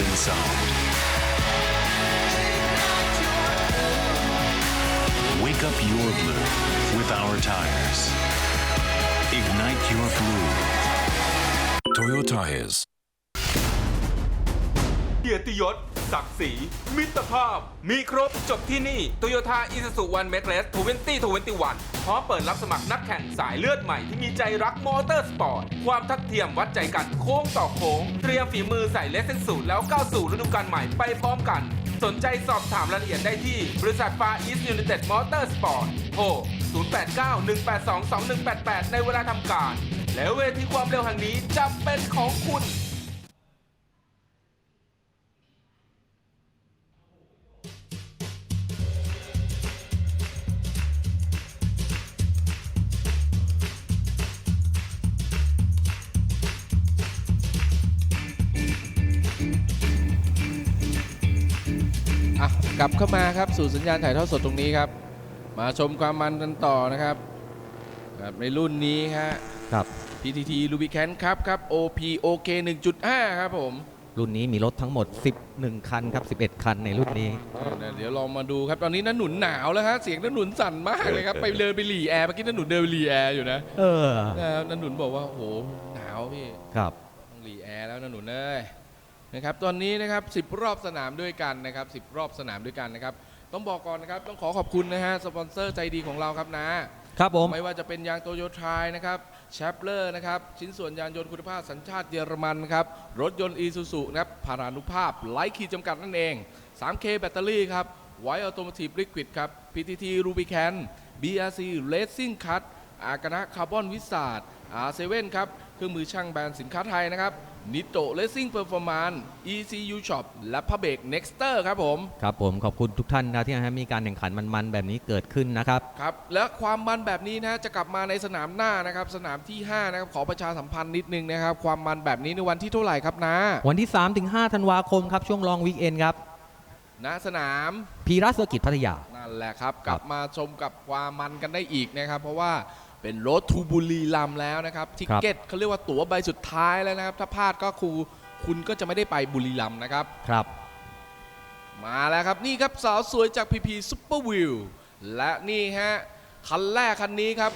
inside. Wake up your blue with our tires. Ignite your blue. Toyo Tires. เกียรติยศ ศักดิ์ศรีมิตรภาพ มีครบจบที่นี่ Toyota Isuzu One m e t r e s 2021พร้อมเปิดรับสมัครนักแข่งสายเลือดใหม่ที่มีใจรักมอเตอร์สปอร์ต ความทัดเทียมวัดใจกันโค้งต่อโค้ง เตรียมฝีมือใส่เลสเซนสูตรแล้วก้าวสู่ฤดูกาลใหม่ไปพร้อมกัน สนใจสอบถามรายละเอียดได้ที่ บริษัทฟาอีสยู i นเต็ดมอเตอร์สปอร์ตโทร0891822188 ในเวลาทำการ แล้วเวทีความเร็วแห่งนี้จะเป็นของคุณ กลับเข้ามาครับสู่สัญญาณถ่ายทอดสดตรงนี้ครับ มาชมความมันกันต่อนะครับครับในรุ่นนี้ฮะครับ PTT Rubicon ครับครับ OPOK 1.5 ครับผมรุ่นนี้มีรถทั้งหมด 11 คันครับ 11 คันในรุ่นนี้ เดี๋ยวลองมาดูครับ ตอนนี้น้าหนุนหนาวแล้วฮะ เสียงน้าหนุนสั่นมากเลยครับ ไปเดินไปหลีแอร์เมื่อกี้น้าหนุนเดินไปหลีแอร์อยู่นะ เออนะครับน้าหนุนบอกว่าโหหนาวพี่ ครับต้องหลีแอร์แล้วนะหนุนเอ้ย นะครับตอนนี้นะครับ 10 รอบสนามด้วยกันนะครับ 10 รอบสนามด้วยกันนะครับ ต้องบอกก่อนนะครับ ต้องขอขอบคุณนะฮะสปอนเซอร์ใจดีของเราครับนะครับผม ไม่ว่าจะเป็นยางโตโยทายนะครับแชปเลอร์นะครับ ชิ้นส่วนยานยนต์คุณภาพสัญชาติเยอรมันครับ รถยนต์อีซูซูนะครับพารานุภาพไร้ขีดจำกัดนั่นเอง 3K แบตเตอรี่ครับไวออโตม t i v e Liquid ครับ PTT Rubicon BRC Racing Cut อากนะคาร์บอนวิสาด R7 ครับ เครื่องมือช่างแบรนด์สินค้าไทยนะครับ นิโต Racing Performance ECU Shop และพ a เบก Nexter ครับผม ครับผมขอบคุณทุกท่านนะที่ให้มีการแข่งขันมันๆแบบนี้เกิดขึ้นนะครับ ครับ และความมันแบบนี้นะจะกลับมาในสนามหน้านะครับ สนามที่ 5 นะครับ ขอประชาสัมพันธ์นิดนึงนะครับ ความมันแบบนี้ในวันที่เท่าไหร่ครับนะ วันที่ 3-5ธันวาคมครับช่วงลองวีคเอนครับณสนามพีรัสเซอร์กิจพัทยา นั่นแหละครับคกรับลับมาชมกับความมันกันได้อีกนะครับ เพราะว่า เป็นรถทูบุรีรัมย์แล้วนะครับทิเก็ตเขาเรียกว่าตั๋วใบสุดท้ายแล้วนะครับ ถ้าพลาดก็ครูคุณก็จะไม่ได้ไปบุรีรัมย์นะครับ ครับ มาแล้วครับนี่ครับสาวสวยจากพีพีซุปเปอร์วิวและนี่ฮะคันแรกคันนี้ครับ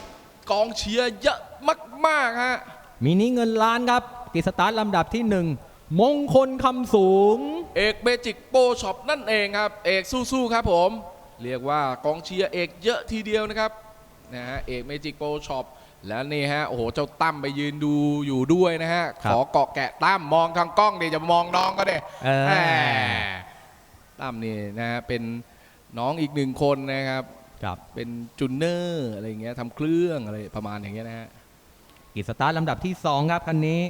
กองเชียร์เยอะมากๆฮะมินิเงินล้านครับกิจสตาร์ทลำดับที่1มงคลคำสูง เอกเมจิกโปรช็อปนั่นเองครับ เอกสู้ๆครับผม เรียกว่ากองเชียร์เอกเยอะทีเดียวนะครับ นะฮะเอกเมจิกโปรช็อปแล้วนี่ฮะโอ้โหเจ้าตั้มไปยืนดูอยู่ด้วยนะฮะครับขอเกาะแกะตั้มมองทางกล้องเดี๋ยวจะมองน้องก็ได้เออแหมตั้มนี่นะฮะเป็นน้องอีกหนึ่งคนนะครับครับเป็นจูเนอร์อะไรอย่างเงี้ยทำเครื่องอะไรประมาณอย่างเงี้ยนะฮะกิจสตาร์ทลำดับที่ 2 ครับคันนี้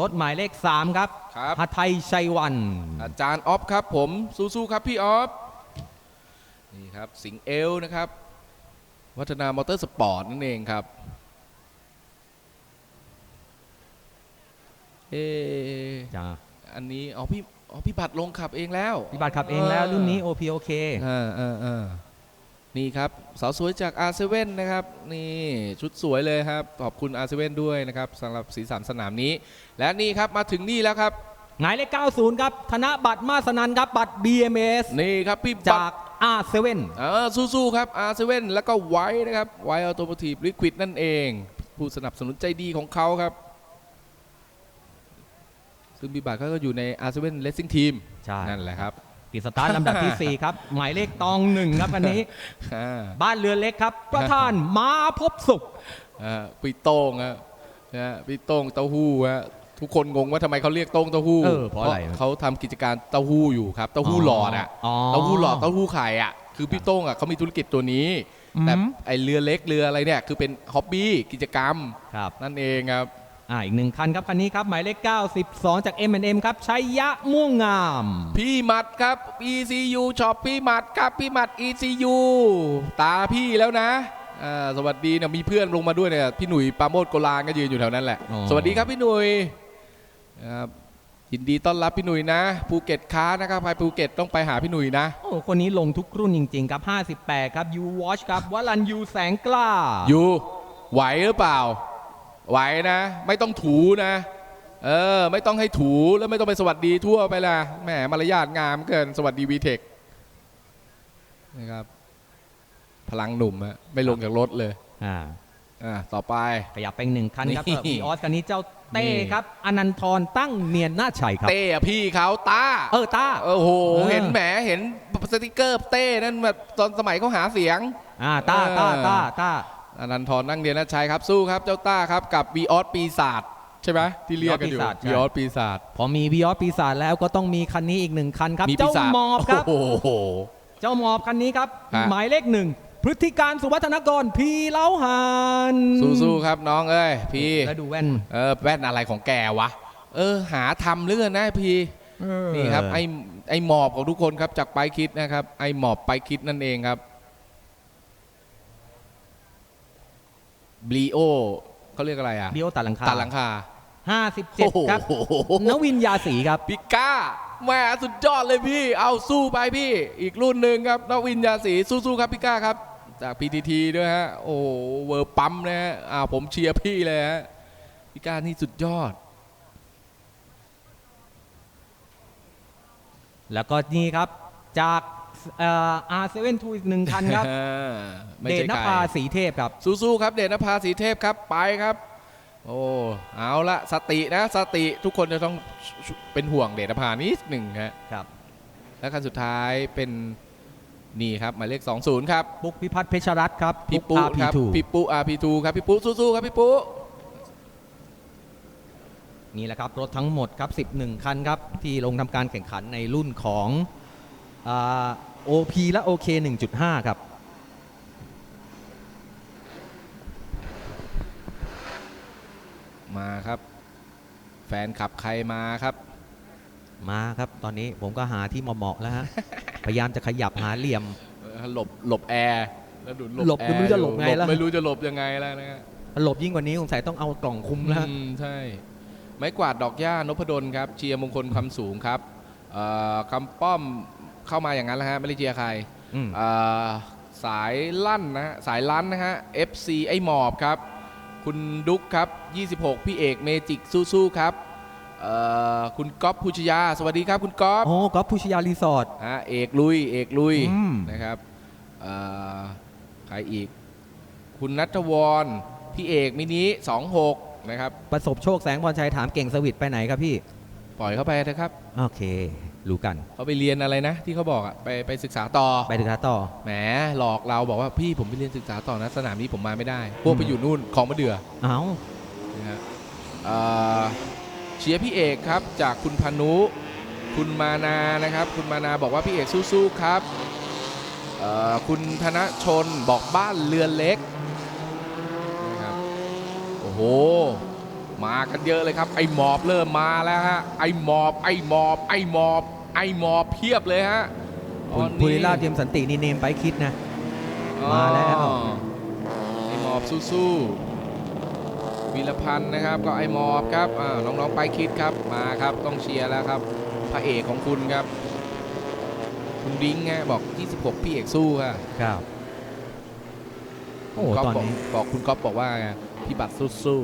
รถหมายเลข 3 ครับครับฮัทไทยชัยวัน อาจารย์ออฟครับผมสู้ๆครับพี่ออฟนี่ครับสิงห์เอลนะครับ วัฒนามอเตอร์สปอร์ตนั่นเองครับ เออจ้าอันนี้อ๋อพี่อ๋อพี่บัตรลงขับเองแล้วพี่บัตรขับเองแล้วรุ่นนี้ OPOK อ่าอ่าอ่านี่ครับ สาวสวยจาก R7 นะครับ นี่ชุดสวยเลยครับ ขอบคุณ R7 ด้วยนะครับสำหรับสีสันสนามนี้ และนี่ครับมาถึงนี่แล้วครับหมายเลข90 ครับ ธนบัตรมาสนันครับ บัตร BMS นี่ครับพี่บัจาตกร R7 เออสู้ๆครับ R7 แล้วก็ไว้นะครับไว้ออโต i ที e ลิควิดนั่นเอง ผู้สนับสนุนใจดีของเขาครับ ซึ่งบิบัตก็อยู่ใน R7 Racing Team ใช่ นั่นแหละครับกิจสตาร์ทลำดับที่ 4 ครับ หมายเลขตองหนึ่งครับอันนี้ อ่าบ้านเรือนเล็กครับ ประธานมาพบสุข อ่าพี่โต้งฮะนะฮะพี่โต้งเต้าหู้ฮะ ทุกคนงงว่าทำไมเขาเรียกโต้งเต้าหู้เออเพราะอะไรเขาทำกิจการเต้าหู้อยู่ครับเต้าหู้หลอดอะอ๋อเต้าหู้หลอดเต้าหู้ไข่อะคือพี่โต้งอะเขามีธุรกิจตัวนี้แต่อืมไอเรือเล็กเรืออะไรเนี่ยคือเป็นฮ็อบบี้กิจกรรมครับ นั่นเองครับ อ่าอีกหนึ่งคันครับคันนี้ครับหมายเลข92 จาก M&M ครับชัยยะม่วงงาม พี่หมัดครับ ECU ช็อปพี่หมัดครับพี่หมัด ECU ตาพี่แล้วนะอ่าสวัสดีเนี่ยมีเพื่อนลงมาด้วยเนี่ยพี่หนุ่ยปราโมดโกลางก็ยืนอยู่แถวนั้นแหละ อ๋อ สวัสดีครับพี่หนุ่ย ครับยินดีต้อนรับพี่หนุ่ยนะภูเก็ตค้านะครับไปภูเก็ตต้องไปหาพี่หนุ่ยนะโอ้คนนี้ลงทุกรุ่นจริง ๆ ครับ 58 ครับ U Watch ครับวลันยูแสงกล้าอยู่ไหวหรือเปล่า ไหวนะ ไม่ต้องถูนะ เออ ไม่ต้องให้ถูแล้วไม่ต้องไปสวัสดีทั่วไปละแหมมารยาทงามเกินสวัสดีวีเทคนะครับพลังหนุ่มอะไม่ลงจากรถเลยอ่าอะต่อไปขยับไปอีกหนึ่งคันครับนี่วีออสคันนี้เจ้า เต้นี่ครับอนันทรตั้งเนียนหน้าชัยครับ เต้อะพี่เขาตาเออต้า โอ้โหเออเห็นแหมเห็นสติกเกอร์เต้นั่นแบบตอนสมัยเขาหาเสียง อ่าต้าต้าต้าต้าอนันทรนั่งเรียนนะชัยครับสู้ครับเจ้าต้าครับกับวีออสปีศาจใช่ไหมที่เรียกกันอยู่วีออสปีวีศาจออสปีศาจพอมีวีออสปีศาจแล้วก็ต้องมีคันนี้อีกหนึ่งคันครับมีปีเจ้าศาจหมอบครับโอ้โหเจ้าหมอบคันนี้ครับฮะหมายเลขหนึ่ง พฤติการสุวัฒนกรพีเล้าหานสู้ๆครับน้องเอ้ยพี่แล้วดูแว่น เออแว่นอะไรของแกวะ เออ หาทำเรื่องนะพี่นี่ครับไอไอหมอบของทุกคนครับจากไปคิดนะครับ ไอหมอบไปคิดนั่นเองครับบลีโอเขาเรียกอะไรอะบิโอตัดหลังคาตัดหลังคาห้าสิบเจ็ดครับโอ้โหนวินยาสีครับพิก้าแหมสุดยอดเลยพี่ เอาสู้ไปพี่ อีกรุ่นหนึ่งครับนวินยาสีสู้ๆครับพิก้าครับ จาก PTT ด้วยฮะ โอ้โหเวอร์ปั๊มนะฮะอ่าผมเชียร์พี่เลยฮะพิก้านี่สุดยอด แล้วก็นี่ครับจากเอ่อ R72 อีกหนึ่งคันครับไม่เดชใช่นใครภาสีเทพครับ สู้ๆครับ เดชนภาสีเทพครับไปครับ โอ้เอาละสตินะสติทุกคนจะต้องเป็นห่วงเดชนภานิดหนึ่งฮะครับ และคันสุดท้ายเป็น นี่ครับหมายเลข 20 ครับปุ๊กพิพัฒน์เพชรรัตน์ครับพี่ปุ๊ครับ RP2 พี่ปุ๊ RP2 ครับพี่ปุ๊สู้ๆครับพี่ปุ๊นี่แหละครับรถทั้งหมดครับ 11 คันครับ ที่ลงทำการแข่งขันในรุ่นของอ่า OP และ OK 1.5 ครับมาครับ แฟนขับใครมาครับ มาครับตอนนี้ผมก็หาที่เหมาะๆแล้วฮะ พยายามจะขยับหาเหลี่ยมเออหลบหลบแอร์แล้วดูหลบแอไม่รู้จะหลบไงแล้วไม่รู้จะหลบยังไงแล้วนะฮะหลบยิ่งกว่านี้สงสัยต้องเอากล่องคุมแล้วฮะอืมใช่ ไม้กวาดดอกหญ้านพดลครับ เชียร์มงคลคำสูงครับเอ่อคำป้อมเข้ามาอย่างนั้นแล้วฮะไม่ได้เชียร์ใครอืม เอ่อสายลั่นนะฮะสายลั่นนะฮะ FC ไอ้หมอบครับ คุณดุ๊กครับ 26 พี่เอกเมจิกสู้ๆครับ เอ่อคุณก๊อฟพุชยา สวัสดีครับ คุณก๊อฟโอ้กอล์ฟพุชยารีสอร์ท ฮะเอกลุยเอกลุยอืม นะครับเอ่อใครอีก คุณนัทวรพี่เอกมินิ26นะครับประสบโชคแสงพรชัยถามเก่งสวิตไปไหนครับพี่ ปล่อยเข้าไปเถอะครับโอเค รู้กัน เขาไปเรียนอะไรนะ ที่เขาบอกอะไปไปศึกษาต่อไปถึงท้าต่อ แหมหลอกเราบอกว่าพี่ผมไปเรียนศึกษาต่อนะสนามนี้ผมมาไม่ได้ พวกไปอยู่นู่นของมะเดือ เอ้า นะฮะเอ่อ เชียร์พี่เอกครับจากคุณพานุคุณมานานะครับ คุณมานาบอกว่าพี่เอกสู้ๆครับเอ่อคุณธนชนบอกบ้านเรือนเล็กนะครับโอ้โห มากันเยอะเลยครับ ไอหมอบเริ่มมาแล้วฮะไอหมอบ ไอหมอบ ไอหมอบ ไอหมอบเพียบเลยฮะคุณตอนนี้ภูริราชเทียมสันตินี่เนมไปคิดนะ มาแล้วอ๋อไอหมอบสู้ๆ วีรพันธ์นะครับ ก็ไอหมอบครับอ่าน้องๆไปคิดครับมาครับต้องเชียร์แล้วครับพระเอกของคุณครับคุณดิ้งฮะบอก 26 พี่เอกสู้ค่ะครับโอ้คุณก๊ฟตอนบอกนี้บอกคุณก๊อฟบอกว่าไงพี่บัตรสู้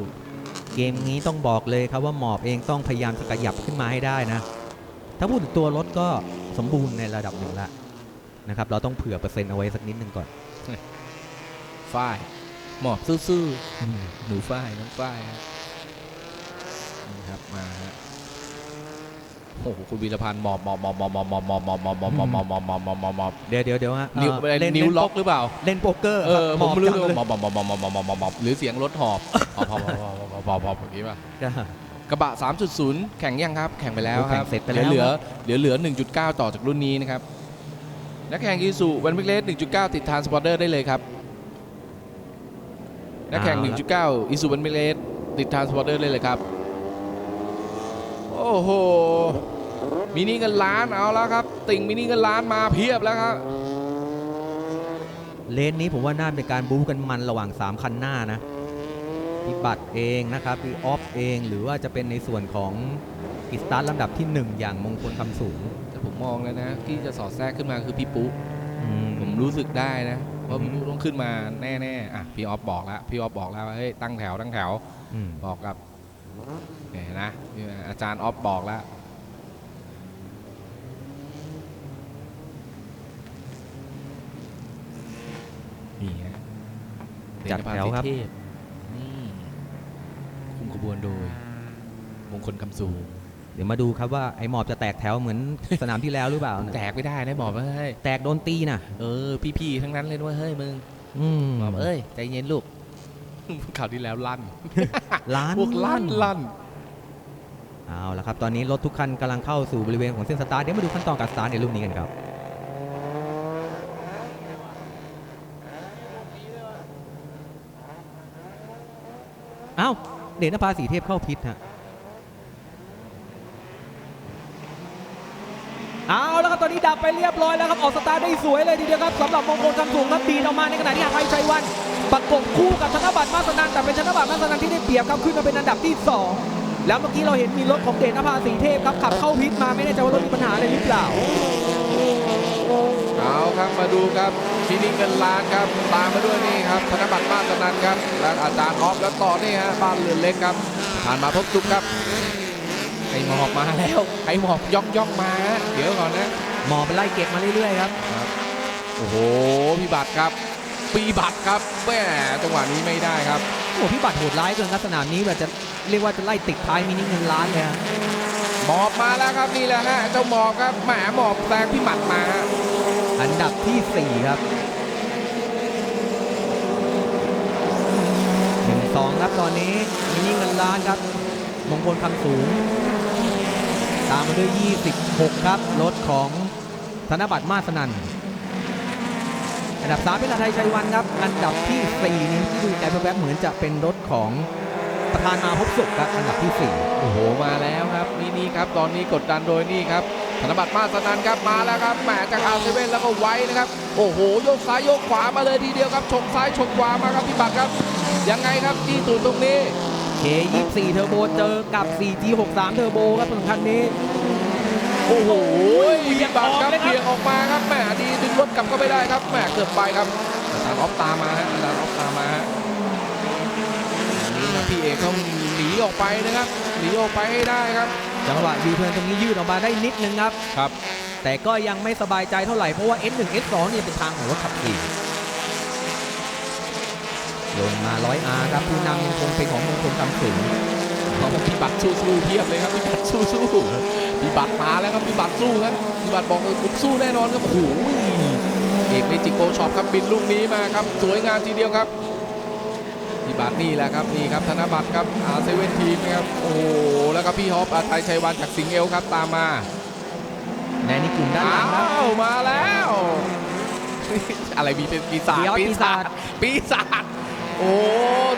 เกมนี้ต้องบอกเลยครับว่าหมอบเองต้องพยายามจะขยับขึ้นมาให้ได้นะ ถ้าพูดถึงตัวรถก็สมบูรณ์ในระดับหนึ่งละนะครับ เราต้องเผื่อเปอร์เซ็นต์เอาไว้สักนิดหนึ่งก่อนๆฝ้าย หมอบสู้ๆหนูฝ้ายน้องฝ้ายฮะนี่ครับมาฮะโอ้โหคุณวีรพันธ์หมอบหมอบหมอบหมอบหมอบหมอบหมอบหมอบหมอบหมอบหมอบหมอบหมอบหมอบหมอบหมอบหมอบเดี๋ยวเดี๋ยวเดี๋ยวฮะนิ้วเอ่อเล่นนิ้วล็อกหรือเปล่า เล่นโป๊กเกอร์เออผมไม่รู้หเลยหมอบหมอบหมอบหมอบหมอบหมอบหมอบหมอบหมอบหรือเสียงรถหอบหอบหอบหอบหอบหอบหอบหอบแบบนี้ป่ะจ้ะกระบะ 3.0 แข่งยังครับ แข่งไปแล้วครับเสร็จไปแล้วเหลือเหลือเหลือ 1.9 ต่อจากรุ่นนี้นะครับนักแข่งอีซูวันพิกเลส1.9 ติดทานสปอร์เตอร์ได้เลยครับ นักแข่ง 1.9อีซูวันพิกเลสติดทานสปอร์เตอร์ได้เลยครับ โอ้โห มินิเงินล้านเอาแล้วครับ ติ่งมินิเงินล้านมาเพียบแล้วครับ เลนนี้ผมว่าน่าเป็นการบู๊กันมันระหว่าง 3 คันหน้านะพี่บัตรเองนะครับพี่ออฟเองหรือว่าจะเป็นในส่วนของกิสตาร์ทลำดับที่ 1 อย่างมงคลคำสูง แต่ผมมองแล้วนะ ที่จะสอดแทรกขึ้นมาคือพี่ปุ๊อืผมรู้สึกได้นะ ว่าอืมพี่ปุ๊ต้องขึ้นมาแน่ๆอะพี่ออฟบอกแล้วพี่ออฟบอกแล้วว่าเฮ้ยตั้งแถวตั้งแถวอืมบอกกับเนี่ยนะนี่นะอาจารย์ออฟบอกแล้วนี่ฮะจัดแถวครับเทพนี่คุมขบวนโดย มงคลคำสูงเดี๋ยวมาดูครับว่าไอ้หมอบจะแตกแถวเหมือนสนามที่แล้วหรือเปล่านะแตกไม่ได้นะบอกว่าเฮ้ยแตกโดนตีนะเออพี่ๆทั้งนั้นเลยด้วยเฮ้ยมึงอืมบอกเอ้ยใจเย็นลูกข่าวที่แล้วลั่นล้านพวกลั่นลั่นเอาละครับตอนนี้รถทุกคันกำลังเข้าสู่บริเวณของเส้นสตาร์ทเดี๋ยวมาดูขั้นตอนการสตาร์ทในรุ่นนี้กันครับเอ้าเดชนภาสีเทพเข้าพิษฮะ เอาแล้วครับตอ นนี้ดับไปเรียบร้อยแล้วครับออกสตาร์ทได้สวยเลยทีเดียวครับสำหรับมงคลคำสูงครับดีดออกมาในขณะที่อาภัยชัยวันประกบคู่กับธนบัตรมาสนันแต่เป็นธนบัตรมาสนันที่ได้เปรียบครับขึ้นมาเป็นอันดับที่ 2 แล้วเมื่อกี้เราเห็นมีรถของเดชนภาสีเทพครับขับเข้าพิษมาไม่แน่ใจว่ารถมีปัญหาอะไรหรือเปล่าเอาครับมาดูครับทีนี้เงินล้านครับตามมาด้วยนี่ครับธนบัตรมาสนันครับและอาจารย์ออฟแล้วต่อนี่ฮะบ้านเรือนเล็กครับผ่านมาพบจุ๊บครับไอหมอบมาแล้วไอหมอบย่องย่องมาฮะเดี๋ยวก่อนนะ หมอไปไล่เก็บมาเรื่อยๆครับ โอ้โหพี่บัตรครับปีบัตรครับแม่จังหวะนี้ไม่ได้ครับ โอ้พี่บัตรโหดร้ายเกินครับสนามนี้แบบจะเรียกว่าจะไล่ติดท้ายมินิเงินล้านเลยฮะหมอบมาแล้วครับนี่แหละฮะเจ้าหมอบครับแหมหมอบแซงพี่หมัดมาฮะอันดับที่ 4 ครับหนึ่งสองครับตอนนี้มินิเงินล้านครับมงคลคำสูง ตามมาด้วย 26 ครับรถของ ธนบัตรมาสนันอันดับ3เป็นอาไทยชัยวันครับ อันดับที่ 4 นี้ที่ดูแต่แวบๆเหมือนจะเป็นรถของประธานมาพบสุขครับอันดับที่ 4 โอ้โหมาแล้วครับนี่นี่ครับ ตอนนี้กดดันโดยนี่ครับธนบัตรมาสนันครับมาแล้วครับแหมจากอาเซเว่นแล้วก็ไว้นะครับ โอ้โหโยกซ้ายโยกขวามาเลยทีเดียวครับชกซ้ายชกขวามาครับพี่บัตรครับ ยังไงครับจี้ตูดตรงนี้ K24 เทอร์โบเจอกับ 4G63 เทอร์โบครับสำคัญนี้ โอ้โหเหวี่ยพี่งบัตรออกครับเลยครับเบี่ยงออกมาครับแหมดีดึงรถกลับก็ไม่ได้ครับแหมเกือบไปครับอาจารย์ออฟตามมาฮะอาจารย์ออฟตามมาฮะนี่ครับพี่เอกต้องหนีออกไปนะครับหนีออกไปให้ได้ครับ จังหวะยูเทิร์นตรงนี้ยืดออกมาได้นิดนึงครับครับ แต่ก็ยังไม่สบายใจเท่าไหร่เพราะว่า S1 S2 เนี่ยเป็นทางของรถขับขี่ลงมา 100R ครับผู้นำยังคงเป็นของมงคลคำสูงเขาบอกพี่บัตรสู้ๆเพียบเลยครับพี่บัตรสู้ๆ พี่บัตรมาแล้วครับพี่บัตรสู้ครับพี่บัตรบอกเลยผมสู้แน่นอนครับโอ้โหเอกเมจิโกช็อปครับบินลูกนี้มาครับสวยงามทีเดียวครับพี่บัตรนี่แหละครับนี่ครับธนบัตรครับอาเซเว่นทีมนะครับโอ้โหแล้วก็พี่ฮอปอาไทยชัยวันจากสิงห์เอลครับตามมาในนี่กลุ่มด้านหลังครับอ้าวมาแล้ว อะไรมีเป็นปีศาจเดี๋ยวปีศาจปีศาจ โอ้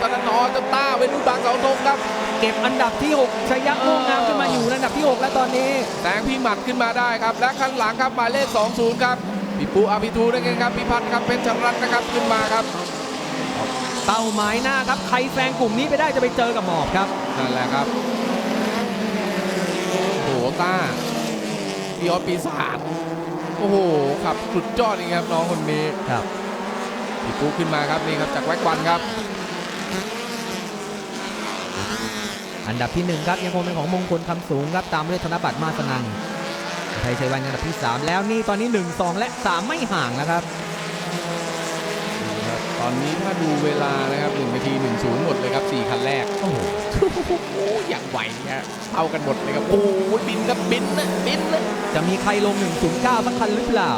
ตอนนั้นนอนจำต้าเป็นลูกบางเสาธงครับ เก็บอันดับที่ 6ชัยยะม่วงงามขึ้นมาอยู่ในอันดับที่ 6 แล้วตอนนี้แสงพี่หมัดขึ้นมาได้ครับ และข้างหลังครับหมายเลข20 ครับพี่ปูอาพี่ทูนั่นเองครับพี่พัฒน์ครับเป็นชรัตน์นะครับขึ้นมาครับเป้าหมายหน้าครับใครแซงกลุ่มนี้ไปได้จะไปเจอกับหมอบครับนั่นแหละครับโอ้โหต้าพี่ออสปีศาจโอ้โหขับสุดยอดจริงครับน้องคนนี้ครับ พี่ปูขึ้นมาครับนี่ครับจากแว็กวันครับ อันดับที่1ครับยังคงเป็นของมงคลคำสูงครับตามด้วยธนบัตรมาสนันไทยชัยวันอันดับที่ 3 แล้วนี่ตอนนี้ 1 2 และ 3 ไม่ห่างแล้วครับ ตอนนี้ถ้าดูเวลานะครับ1นาที10หมดเลยครับ 4 คันแรก โอ้โหโอ้อย่างไหวเนี่ยเท่ากันหมดเลยครับ โอ้โหบินครับบินนะบินนะจะมีใครลง 109สักคันหรือเปล่า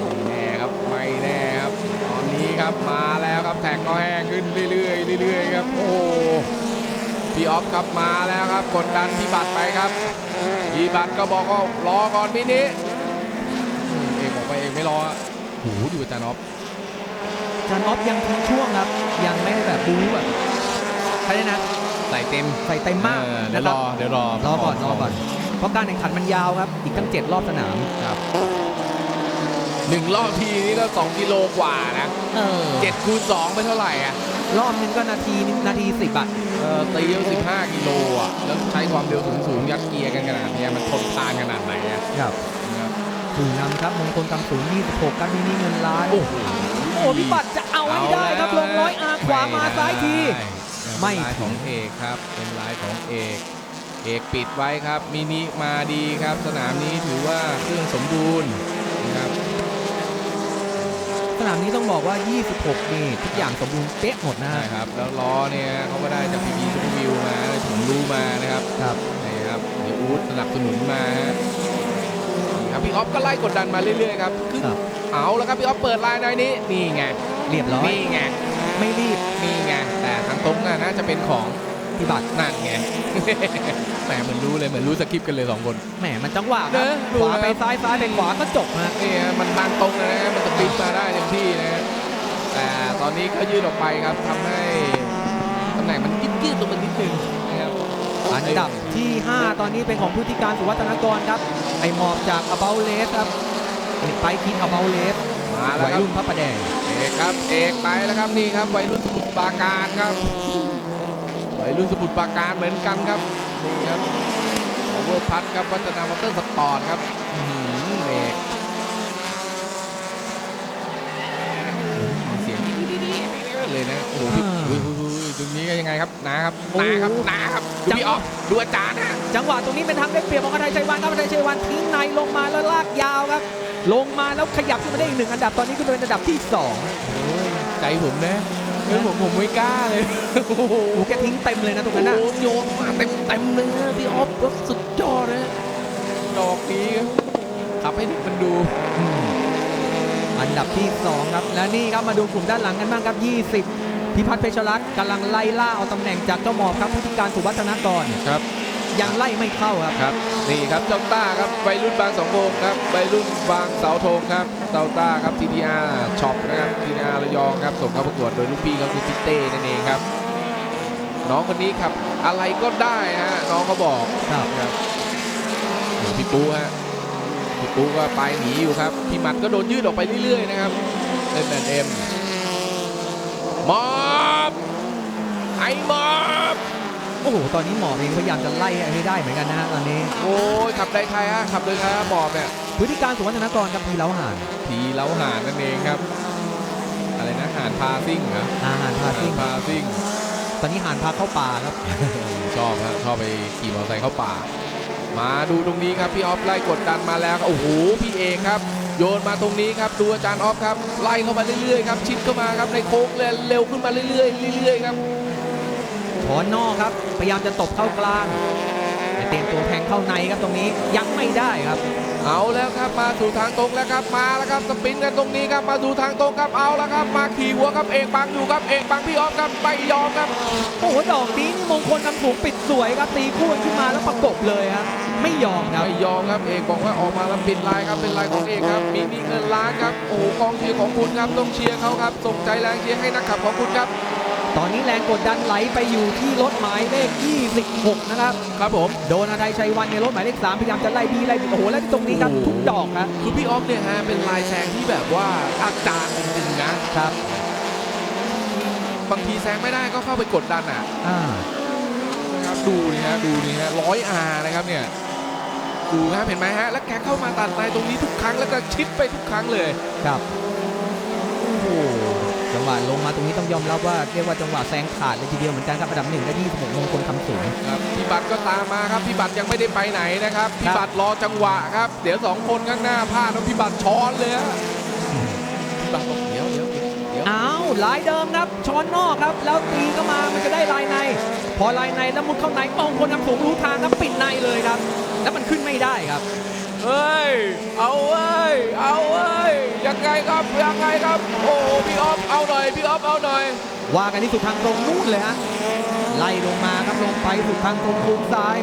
ไม่แน่ครับ ไม่แน่ครับ ตอนนี้ครับ มาแล้วครับแท็กก็แห้งขึ้นเรื่อยๆเรื่อยๆครับโอ้โหพี่ออฟครับมาแล้วครับกดดันพี่บัตรไปครับพี่บัตรก็บอกว่ารอก่อนพี่นี้อืมเองบอกไปเองไม่รออะโอ้โหดูอาจารย์ออฟจานออฟยังทิ้งช่วงครับ ยังไม่ได้แบบบู๊แบบใครนะใส่เต็มใส่เต็มมากเออเดี๋ยนะวครรับอเดี๋ยวรอรอก่อนรอก่อนเพราะการแข่งขันมันยาวครับ อีกตั้ง7รอบสนามครับ หนึ่งรอบทีนี่ก็2กิโลกว่านะเออเจ็ดคูณสองไปเท่าไหร่อะรอบหนึงก็นาทีนึงนาทีสิบอะเออตีแล้ว15กิโลอะแล้วใช้ความเร็วสูงสูงๆยัดเกียร์กันขนาดเนี้ยมันทนทานขนาดไหนอะครับนะครับผู้นำครับมงคลคำสูง 26ครับมินิเงินล้านโอ้โหโอ้พี่บัตรจะเอาให้ได้ครับลงร้อยอาขวามาซ้ายทีเออไม่ลายขถึองงเอกครับเป็นลายของเอกเอกปิดไว้ครับมินิมาดีครับ สนามนี้ถือว่าเครื่องสมบูรณ์นะครับส นามนี้ต้องบอกว่า 26 นี่ทุกอย่างสมบูรณ์เป๊ะหมดนะใช่ฮะครับ แล้วล้อเนี่ยเขาก็ได้จากพีพีซูเปอร์วิวมาได้ถุงรู้มานะครับครับ นี่ครับเดี๋ยวอูดสนับสนุนมาฮะนี่ครับพี่ออฟก็ไล่กดดันมาเรื่อยๆครับคือครับ เอาแล้วครับพี่ออฟเปิดลายในนี้นี่ไงเรียบร้อย นี่ไงไม่รีบ นี่ไงแต่ทางตรงน่ะน่าจะเป็นของ พี่บัตรนั่นไง แหมเหมือนรู้เลยเหมือนรู้สคริปต์กันเลยสองคน แหมมันจังหวะคเนรับอะดูขวานะครับไปซ้ายซ้ายไปขวาก็จบฮะนี่ฮะมันทางตรงนะฮะมันสปรินต์มาได้เต็มที่นะฮะแต่ตอนนี้ก็ยืดออกไปครับทำให้ตำแหน่งมันยืดยืดๆลงมานิดนึงนะครับอันดับที่ 5 ตอนนี้เป็นของผู้ที่การสุวัฒนากรครับ ไอหมอบจาก About l a s ครับไปคิด About l a s มาแล้ววัยครับรุ่นพระประแดง เอกครับเอกไปแล้วครับนี่ครับวัยรุ่นสมุทรปราการครับ วัยรุ่นสมุทรปราการเหมือนกันครับนี่ครับโอเวอร์พัทครับวัฒนามอเตอร์สปอร์ตครับอื้อหืเอกเสียงเลยนะโอ้โหตรงนี้ก็ยังไงครับนะครับนาครับนาครับดูพี่ออฟดูอาจารย์นะจังหวะตรงนี้เป็นทางได้เปรียบของอาไทยชัยวันครับอาไทยชัยวันทิ้งในลงมาแล้วลากยาวครับ ลงมาแล้วขยับขึ้นมาได้อีกหนึ่งอันดับตอนนี้ก็เป็นอันดับที่สองใจผมนะ เฮ้ยผมผมไม่กล้าเลยโอ้โหโอ้แกทิ้งเต็มเลยนะตรงนั้นนะโอ้โหโยนมาเต็มเต็มๆเลยนะพี่ออฟก็สุดยอดนะดอกนี้ครับขับให้เด็กมันดูอืมอันดับที่ 2 ครับ และนี่ครับมาดูกลุ่มด้านหลังกันบ้างครับ 20 พิพัฒน์เพชรรัตน์กำลังไล่ล่าเอาตำแหน่งจากเจ้าหมอบครับผู้ที่การสุวัฒนากรครับ ยังไล่ไม่เข้าครับครับ นี่ครับเจ้าต้าครับวัยรุ่นบางสองโมงครับวัยรุ่นบางเสาธงครับเจ้าต้าครับ TTR ช็อปนะครับ TTR ระยองครับส่งเข้าประกวดโดยลูกพี่เขาคือพิเต้นั่นเองครับ น้องคนนี้ครับ อะไรก็ได้ฮะน้องเขาบอกครับครับดูพี่ปูฮะพี่ปูก็ไปหนีอยู่ครับพี่หมัดก็โดนยืดออกไปเรื่อยๆนะครับเอ็มแอนเอ็มมอบไอ้มอบโอ้โห ตอนนี้หมอบเองพยายามจะไล่ให้ได้เหมือนกันนะฮะตอนนี้ โอ้ยขับได้ใครฮะขับโดยใครฮะมอบเนี่ยผู้ที่การสุวัฒนากรครับทีเล้าห่านทีเล้าหานนั่นเองครับ อะไรนะหานพาซิ่งเหรออาหารพาหานซิ่งพาซิ่ง ตอนนี้ห่านพาเข้าป่าครับ ชอบฮะชอบไปขี่มอเตอร์ไซค์เข้าป่า มาดูตรงนี้ครับพี่ออฟไล่กดดันมาแล้วครับโอ้โหพี่เอกครับโยนมาตรงนี้ครับดูอาจารย์ออฟครับไล่เข้ามาเรื่อยๆครับชิดเข้ามาครับในโค้งเลยเร็วขึ้นมาเรื่อยๆเรื่อยๆครับ ถอนอกครับ พยายามจะตบเข้ากลางแต่เตรียมตัวแทงเข้าในครับตรงนี้ยังไม่ได้ครับ เอาแล้วครับมาสู่ทางตรงแล้วครับมาแล้วครับสปินกันตรงนี้ครับมาสู่ทางตรงครับเอาแล้วครับ มาขี่หัวครับเอกบังอยู่ครับเอกบังพี่ออฟครับไม่ยอมครับโอ้โหดอกนี้นี่มงคลคำสูงปิดสวยครับตีคู่ขึ้นมาแล้วประกบเลยครับไม่ยอมครับไม่ยอมครับเอกบอกว่าออกมาแล้วปิดลายครับเป็นลายของเอกครับมีมีเงินล้านครับโอ้โหกองเชียร์ของคุณครับต้องเชียร์เขาครับส่งใจแรงเชียร์ให้นักขับของคุณครับ ตอนนี้แรงกดดันไหลไปอยู่ที่รถหมายเลข 26 นะครับ ครับผม โดนอาไทยชัยวันในรถหมายเลข 3 พยายามจะไล่บีไล่บีโอ้โห แล้วที่ตรงนี้ครับโอ้โหทุกดอกครับคือพี่ออฟเนี่ยฮะ เป็นลายแซงที่แบบว่าอาจารย์จริงๆนะ ครับ บางทีแซงไม่ได้ก็เข้าไปกดดันอะอ่านะครับดูนี่ฮะ ดูนี่ฮะร้อยอานะครับเนี่ย ดูครับเห็นไหมฮะ แล้วแกเข้ามาตัดในตรงนี้ทุกครั้งแล้วก็ชิดไปทุกครั้งเลย ครับ โอ้โห จังหวะลงมาตรงนี้ต้องยอมรับว่าเรียกว่าจังหวะแซงขาดเลยทีเดียวเหมือนกันครับอันดับหนึ่งและ26มงคลคำสูงครับพี่บัตรก็ตามมาครับพี่บัตรยังไม่ได้ไปไหนนะครับพี่บัตรรอจังหวะครับเดี๋ยวสองคนข้างหน้าพลาดแล้วพี่บัตรช้อนเลยฮะพี่บัตรบอกเดี๋ยวเดี๋ยวเดี๋ยวอ้าวลายเดิมครับช้อนนอกครับ แล้วตีเข้ามามันจะได้ลายใน พอลายในแล้วมุดเข้าในมองคนคำสูงรู้ทางครับปิดในเลยครับ แล้วมันขึ้นไม่ได้ครับเฮ้ยเอาเว้ยเอาเว้ยยังไง ครับยังไงครับ โอ้โหพี่ออฟเอาหน่อยพี่ออฟเอาหน่อย ว่ากันที่สุดทางตรงนู่นเลยฮะไล่ลงมาครับลงไปสุดทางตรงคูซ้าย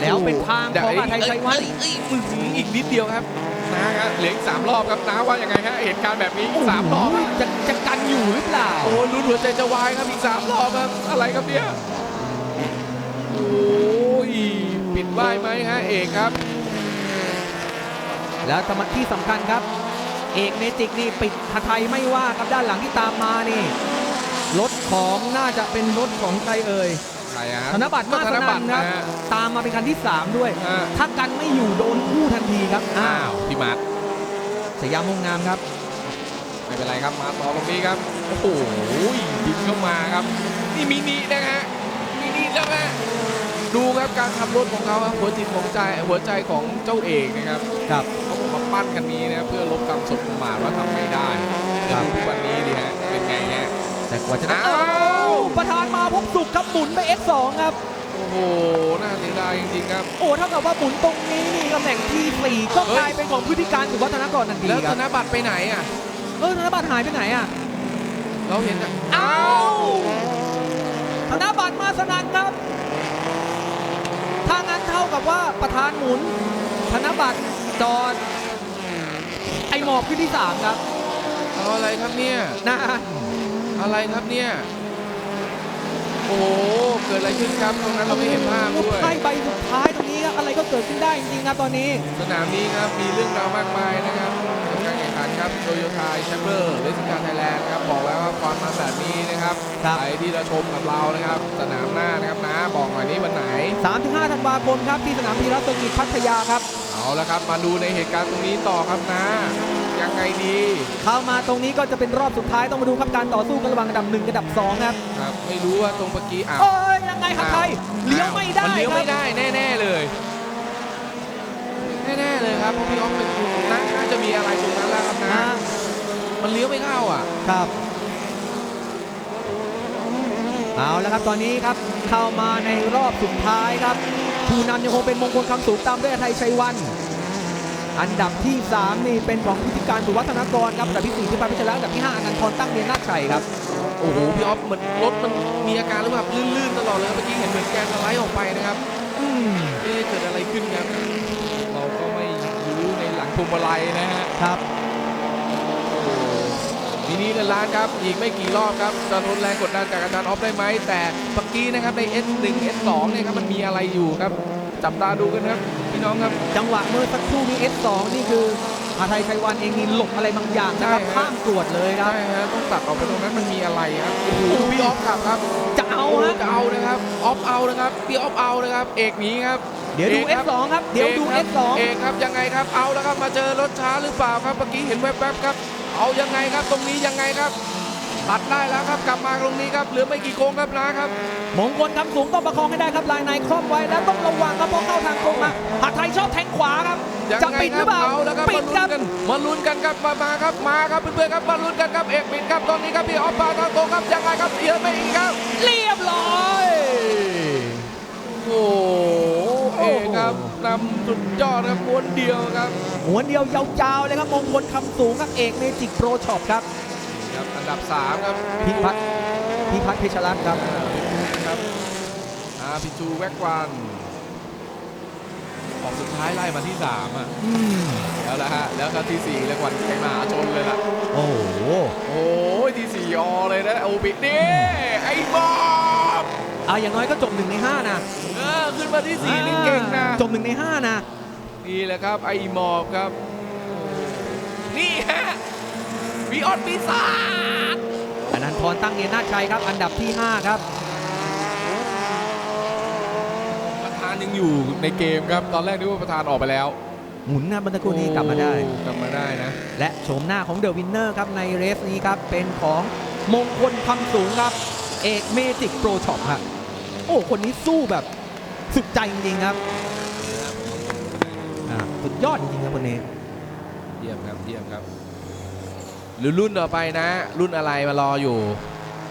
แล้วเป็นทางของอาไทยชัยวัฒน์เอ้ยเอ้ยเอ้ยอื้อหืออีกนิดเดียวครับนะฮะเหลืออีกสามรอบครับนะว่ายังไงฮะเหตุการณ์แบบนี้อีกสามรอบโโหฮะจะจะกันอยู่หรือเปล่าโอ้ลุ้นหัวใจจะวายครับอีกสามรอบครับอะไรครับเนี่ยโอ้ยปิดไหวไหมฮะเอกครับ แล้วสมที่สำคัญครับ เอกเมจิกนี่ปิดไทยไม่ว่าครับด้านหลังที่ตามมานี่รถของน่าจะเป็นรถของใครเอ่ยใครฮะธนบัตรมาสธนนับัตนรครับนะฮะตามมาเป็นคันที่ 3 ด้วยฮะถ้ากันไม่อยู่โดนคู่ทันทีครับอ้าอ้าววพี่มาร์ทสยามวงงามครับ ไม่เป็นไรครับมาต่อตรงนี้ครับโอ้โหดินเข้ามาครับนนี่มินินะฮะมินิแล้วฮะดูครับการขับรถของเขาครับหัวจิตของใจหัวใจของเจ้าเอกนะครับครับเขาบอก มาปั้นคันนี้นะเพื่อลบคำสบประมาทว่าทำไม่ได้ครับทุกวันนี้ดิฮะเป็นไงฮะแต่กว่าจะได้อ้าวอ้าวประธานมาพบสุขครับหมุนไป X2 ครับ โอ้โห น่าเสียดายจริงๆครับ โอ้เท่ากับว่าหมุนตรงนี้นี่ตำแหน่งที่สี่ก็เฮ้ยกลายเป็นของพฤติการถือวัฒนากรทันทีแล้วคธรับนบัตรไปไหนอะ เออธนบัตรหายไปไหนอะ เราเห็นอะอ้าวธนบัตรมาสนันครับถ้างั้นเท่ากับว่าประธานหมุนธนบัตรจอด ไอหมอบขึ้นที่ 3 ครับ เอาอะไรครับเนี่ยนะอะไรครับเนี่ย โอ้โห เกิดอะไรขึ้นครับตรงนั้นเราไม่เห็นภาพด้วยไพ่ใบสุดท้ายตรงนี้ครับอะไรก็เกิดขึ้นได้จริงๆครับตอนนี้ สนามนี้ครับ มีเรื่องราวมากมายนะครับกับการแข่งขันครับโตโยต้าแชมเบอร์เลสการไทยแลนด์ครับบอกแล้วว่าความมันแบบนี้นะครับครับ ใครที่จะชมกับเรานะครับ สนามหน้านะครับนะบอกหน่อยนี้วันไหน 3-5ธันวาคมครับที่สนามพีรัสเซอร์กิตพัทยาครับ เอาละครับมาดูในเหตุการณ์ตรงนี้ต่อครับนะ ยังไงดี เข้ามาตรงนี้ก็จะเป็นรอบสุดท้ายต้องมาดูครับการต่อสู้กันระหว่างอันดับหนึ่งกับอันดับสองครับครับไม่รู้ว่าตรงเมื่อกี้อ้าวเอ้ยยังไงครับไทยเลี้ยวไม่ได้มันเลี้ยวครัไม่บได้แน่ ๆเลย แน่ๆเลยครับเพราะพี่ออฟเป็นคุณน่าน่าจะมีอะไรตรงนั้นแล้วครับนะนะมันเลี้ยวไม่เข้าอะ ครับเอาแล้วครับตอนนี้ครับเข้ามาในรอบสุดท้ายครับ ผู้นำยังคงเป็นมงคลคำสูงตามด้วยไทยชัยวัน อันดับที่ 3 นี่เป็นของพิธีการสุวัฒนากรครับอันดับที่4ที่ปาพิชละอันดับที่5อนันทรตั้งเรียนนาถชัยครับโอ้โหพี่ออฟเหมือนรถมันมีอาการหรือแบบลื่นๆตลอดเลยเมื่อกี้เห็นเหมือนแกนสไลด์ออกไปนะครับอืมเอ๊ะเกิดอะไรขึ้นครับเราก็ไม่รู้ในหลังพวงมาลัยนะฮะครับ ทีนี้เงินล้านครับ อีกไม่กี่รอบครับจะทนแรงกดดันจากอาจารย์ออฟได้ไหม แต่เมื่อกี้นะครับใน S1 S2 เนี่ยครับมันมีอะไรอยู่ครับ จับตาดูกันครับ พี่น้องครับ จังหวะเมื่อสักครู่นี้ S2 นี่คืออาไทยชัยวันเองนี่หลบอะไรบางอย่างนะครับใช่ฮะข้ามตรวจเลยครับใช่ฮะต้องตัดออกไปตรงนั้นมันมีอะไรครับโอ้โหดูพี่ออฟขับครับ จะเอาฮะจะเอานะครับออฟเอานะครับพี่ออฟเอานะครับ เอกหนีครับเดี๋ยวดูอกครับ S2 ครับ เดี๋ยวดูอกครับ S2 เอกครับยังไงครับ เอาแล้วครับ มาเจอรถช้าหรือเปล่าครับ เมื่อกี้เห็นแวบๆครับ เอายังไงครับตรงนี้ยังไงครับตัดได้แล้วครับกลับมาตรงนี้ครับเหลือไม่กี่โค้งครับนะครับมงคลคำสูงต้องประคองให้ได้ครับลายในครอบไว้แล้วต้องระวังครับเพราะเข้าทางตรงมาหากไทยชอบแทงขวาครับยังจะไงปิดคหรือเปล่าเอาแล้วครับปิมาดลุ้คนรับกันมาลุ้นกันครับมามาครับมาครับเพื่อนๆครับมาลุ้นกันครับเอกปิดครับตอนนี้ครับพี่ออฟปาทางตรงครับยังไงครับเหลือไม่อีกครับ เรียบร้อยโอ้โห เอกครับนำสุดยอดครับม้วนเดียวครับหัวเดียวยาวๆเลยครับมงคลคำสูงครับเอกเมจิกโปรช็อปครับครับอันดับ 3 ครับพิพัฒน์พิพัฒน์เพชรรัตน์ครับครับอาพิจูแว็กวันออกสุดท้ายไล่มาที่3อะอืมแล้วละฮะแล้วก็ที่ 4 แล้ววันไกมาชนเลยล่ะ โอ้โหโอ้ยที่4ออเลยนะโอบิดนี่ไอ้บอ มอะอย่างน้อยก็จบหนึ่งในห้านะเออขึ้นมาที่4นี่เก่งนะจบหนึ่งในห้านะนี่แหละครับไอ้หมอบครับ นี่ฮะวีออนปีศาจอนันทรตั้งเนียนนาถชัยครับ อันดับที่ 5 ครับประธานยังอยู่ในเกมครับ ตอนแรกนึกว่าประธานออกไปแล้ว หมุนนะบรรตะครู่นี้กลับมาได้โอ้กลับมาได้นะ และโฉมหน้าของเดอะวินเนอร์ครับในเรสนี้ครับ เป็นของมงคลคำสูงครับ เอกเมจิกโปรช็อปครับ โอ้คนนี้สู้แบบสุดใจจริงๆครับอ่าสุดยอดจริงๆครับคนนี้เยี่ยมครับเยี่ยมครับหรือรุ่นต่อไปนะ รุ่นอะไรมารออยู่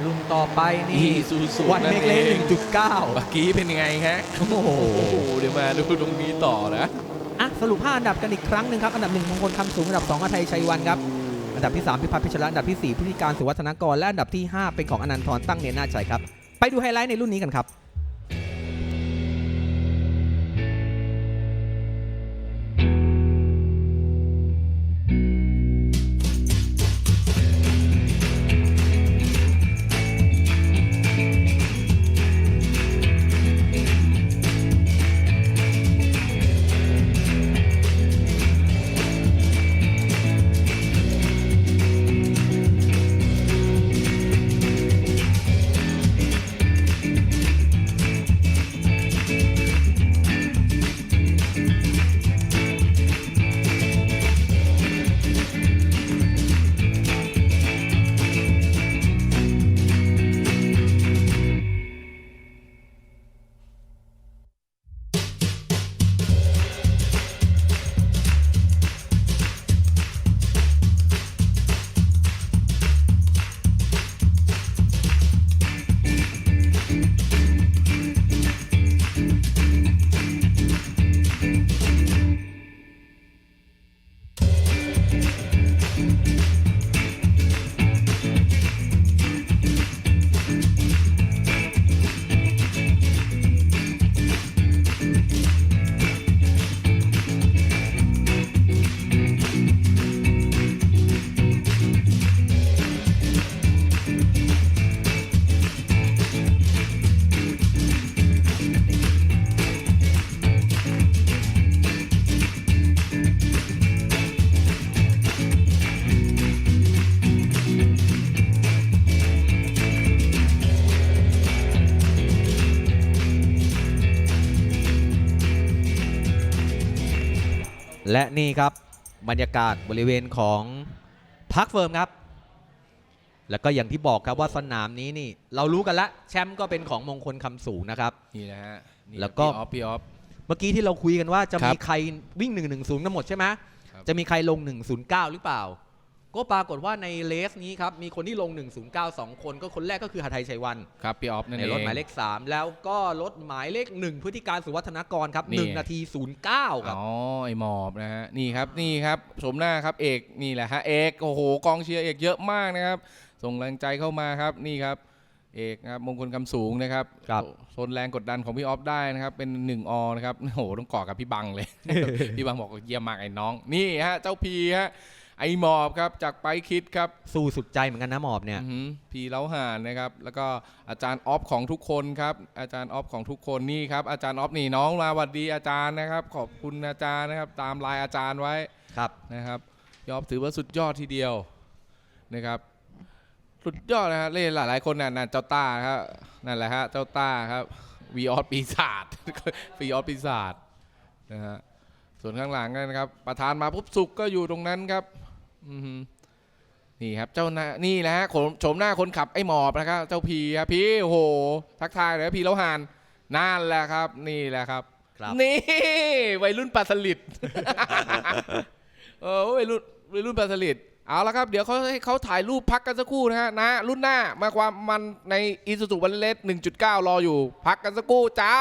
รุ่นต่อไปนี่ Isuzu วันเมกเลนั่นเองหนึ่งจุดเก้าเมื่อกี้เป็นยังไงฮะโอ้โหโอ้โหเดี๋ยวมาดูตรงนี้ต่อนะอะสรุป5อันดับกันอีกครั้งหนึ่งครับ อันดับ1มงคลคำสูงอันดับ2อาไทยชัยวันครับอันดับที่ 3 พิพัฒน์พิชระอันดับที่ 4 พิธีการสุวัฒนากรและอันดับที่ 5 เป็นของอนันทรตั้งเนนาถชัยครับ ไปดูไฮไลท์ในรุ่นนี้กันครับ และนี่ครับบรรยากาศบริเวณของพักเฟิร์มครับ แล้วก็อย่างที่บอกครับว่าสนามนี้นี่เรารู้กันละแชมป์ก็เป็นของมงคลคำสูงนะครับ นี่นะฮะนี่แล้วก็ พี่ออฟพี่ออฟ เมื่อกี้ที่เราคุยกันว่าจะครัมีบใครวิ่ง 110ทั้งหมดใช่ไหมครับจะมีใครลง 109 หรือเปล่า ก็ปรากฏว่าในเลสนี้ครับ มีคนที่ลง 109 2 คนก็คนแรกก็คือหทัยชัยวันครับพี่ออฟนั่นในเองรถหมายเลข 3 แล้วก็รถหมายเลข 1 พฤติการสุวัฒนากรครับนี่1นาที 09 ครับ อ๋อ ไอหมอบนะฮะ นี่ครับนี่ครับชมหน้าครับเอกนี่แหละฮะเอกโอ้โห กองเชียร์เอกเยอะมากนะครับ ส่งแรงใจเข้ามาครับนี่ครับ เอกนะครับมงคลคำสูงนะครับครับโซนแรงกดดันของพี่ออฟได้นะครับ เป็น1อนะครับโอ้โหต้องกอดกับพี่บังเลย พี่บังบอกว่าเยี่ยมมากไอ้น้อง นี่ฮะเจ้าพีฮะ ไอหมอบครับจากไปคิดครับสู้สุดใจเหมือนกันนะหมอบเนี่ยอื้อหือพีเล้าห่านนะครับ แล้วก็อาจารย์ออฟของทุกคนครับ อาจารย์ออฟของทุกคนนี่ครับ อาจารย์ออฟนี่น้องมาหวัดดีอาจารย์นะครับ ขอบคุณอาจารย์นะครับ ตามไลน์อาจารย์ไว้ครับ นะครับยอมถือว่าสุดยอดทีเดียวนะครับ สุดยอดนะฮะเล่นหลายๆคนน่ะนั่นเจ้าต้าครับนั่นแหละฮะเจ้าต้าครับวีออสปีศาจ วีออสปีศาจนะฮะส่วนข้างหลังนะครับ ประธานมาปุ๊บสุกก็อยู่ตรงนั้นครับ อือหือนี่ครับเจ้าหน้านี่แหละฮะโฉมโฉมหน้าคนขับไอ้หมอบนะครับเจ้าพีครับพี่โอ้โหทักทายเลยครับพี่แล้วหานนั่นแหละครับ นี่แหละครับ ครับ นี่ วัยรุ่นปลาสลิด เออวัยรุ่นวัยรุ่นปลาสลิดเอาละครับ เดี๋ยวเขาให้เขาถ่ายรูปพักกันสักครู่นะฮะนะ รุ่นหน้ามาความมันในอีซูซูวันเลส1.9 รออยู่ พักกันสักครู่จ้า